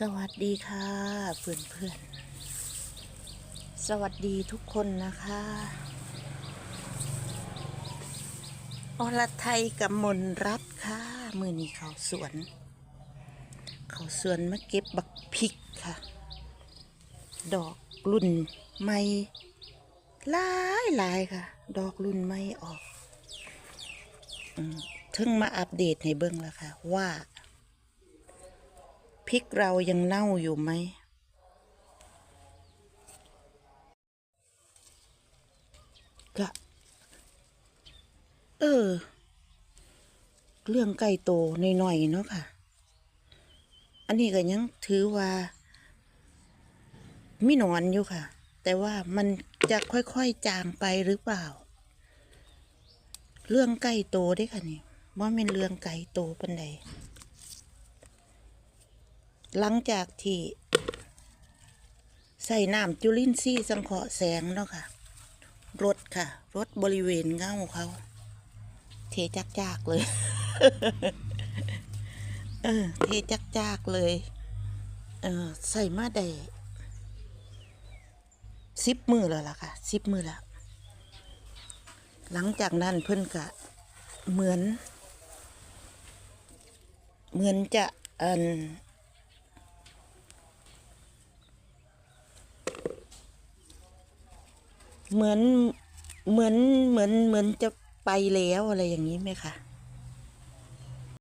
สวัสดีค่ะเพื่อนเพื่อนๆสวัสดีทุกคนนะคะอรไทยกับมนรัตค่ะ มือนี้เขาสวน เขาสวนมาเก็บบักพริกค่ะ ดอกรุ่นใหม่หลายหลายค่ะ ดอกรุ่นใหม่ออกอืมถึงมาอัปเดตให้เบิ่งแล้วค่ะ ว่า ริกเรายังเน่าอยู่ไหม ก็ เออ เรื่องไก่โตหน่อยๆเนาะค่ะ อันนี้ก็ยังถือว่า มีหนอนอยู่ค่ะ แต่ว่ามันจะค่อยๆจางไปหรือเปล่า เรื่องไก่โตเด้ค่ะนี่ว่าเป็นเรื่องไก่โตปันใด หลังจากที่ใส่น้ำจุลินทรีย์สังเคราะห์แสงเนาะค่ะรถค่ะรถบริเวณเงาเขา เทจักจากๆเลย เออ เทจักจากๆเลย เออใส่มาได้สิบมือแล้วล่ะค่ะสิบมือแล้ว หลังจากนั้นเพิ่นกะเหมือน เหมือนจะอัน เหมือนเหมือนเหมือนเหมือนจะไปแล้วอะไรอย่างนี้ไหมคะ